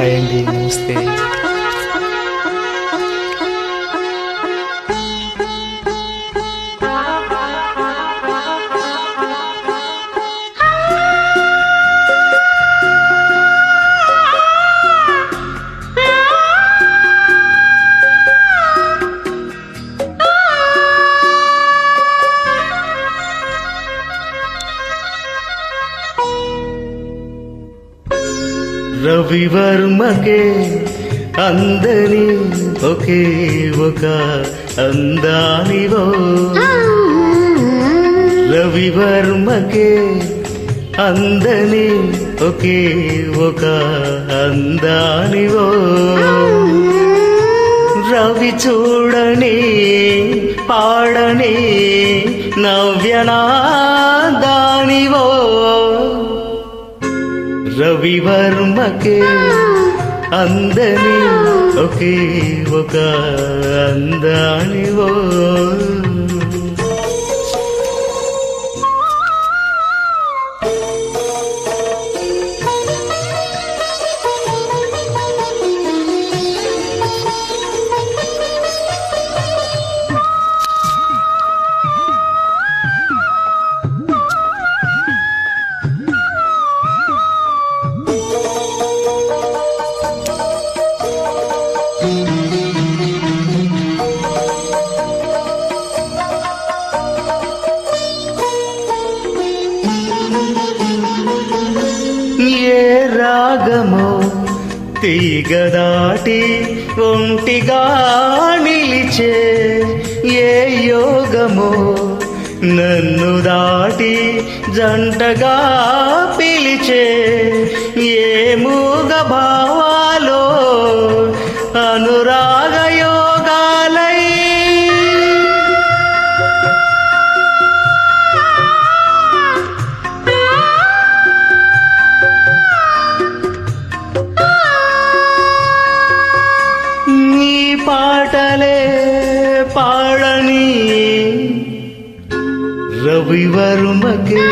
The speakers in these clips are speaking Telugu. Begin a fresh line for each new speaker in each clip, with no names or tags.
హాయ్ అండి నమస్తే రవివర్మకే అందని ఒకే ఒక అందానివో. రవివర్మకే అందని ఒకే ఒక అందానివో. రవి చూడని పాడని నవ్యనా రవివర్మకే అందని ఒకే ఒక అందానివో రాగమో తీగ దాటి ఒంటిగా నిలిచే ఏ యోగము? నన్ను దాటి జంటగా పిలిచే ఏ మూగభా రవివర్మకే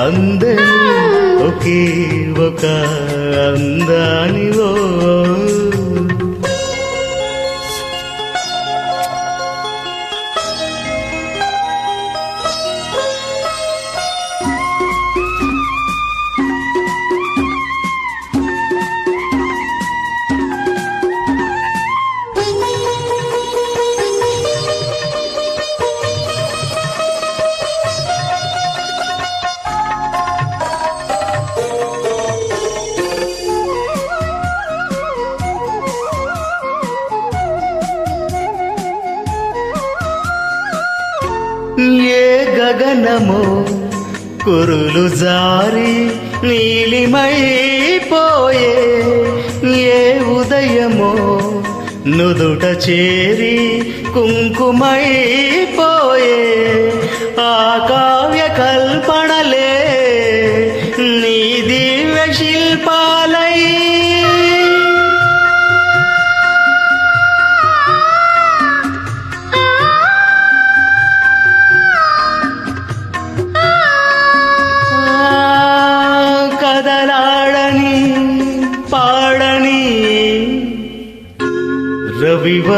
అందరూ ఒకే ఒక అందానిలో ఏ గగనమో కురులు జారి నీలిమైపోయే ఏ ఉదయమో నుదుట చేరి కుంకుమైపోయే ఆ కావ్య కల్పన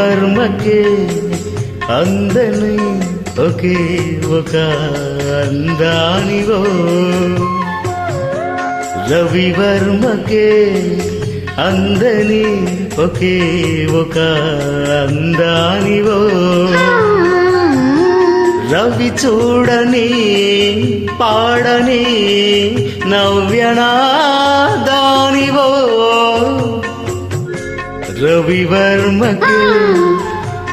కర్మకే అందని ఒకే ఒక అందానివో. రవివర్మకే అందని ఒకే ఒక అందానివో. రవి చూడని పాడని నవ్యనాదానివో రవివర్మకు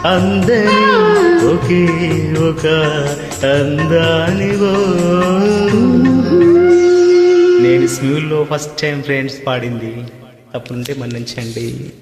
అందని ఒకే ఒక అందానివో. నేను స్కూల్లో ఫస్ట్ టైం ఫ్రెండ్స్ పాడింది. తప్పుంటే మన్నించండి.